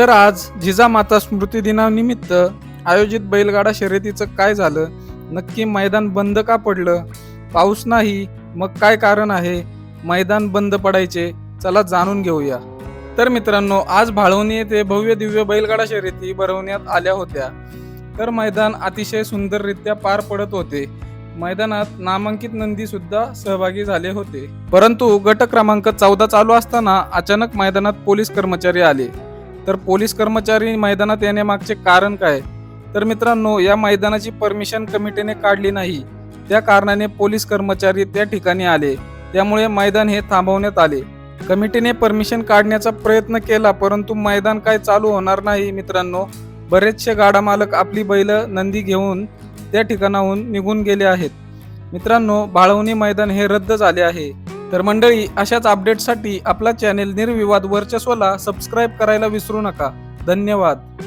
तर आज जिजामाता स्मृती दिनानिमित्त आयोजित बैलगाडा शर्यतीचं काय झालं? नक्की मैदान बंद का पडलं? पाऊस नाही मग काय कारण आहे? मैदान बंद पडायचे चला जाणून घेऊया. तर मित्रांनो आज भाळवणी येथे भव्य दिव्य बैलगाडा शर्यती भरवण्यात आल्या होत्या. तर मैदान अतिशय सुंदररित्या पार पडत होते. मैदानात नामांकित नंदी सुद्धा सहभागी झाले होते. परंतु गट क्रमांक चौदा चालू असताना अचानक मैदानात पोलीस कर्मचारी आले. तर पोलीस कर्मचारी मैदानात येण्यामागचे कारण काय? तर मित्रांनो या मैदानाची परमिशन कमिटीने काढली नाही. त्या कारणाने पोलीस कर्मचारी त्या ठिकाणी आले. त्यामुळे मैदान हे थांबवण्यात आले. कमिटीने परमिशन काढण्याचा प्रयत्न केला परंतु मैदान काय चालू होणार नाही मित्रांनो. बरेचसे गाडा मालक आपली बैल नंदी घेऊन त्या ठिकाणाहून निघून गेले आहेत. मित्रांनो बाळवणी मैदान हे रद्द झाले आहे. तर मंडळी अशाच अपडेटसाठी आपला चॅनेल निर्विवाद वर्चस्वला सबस्क्राईब करायला विसरू नका. धन्यवाद.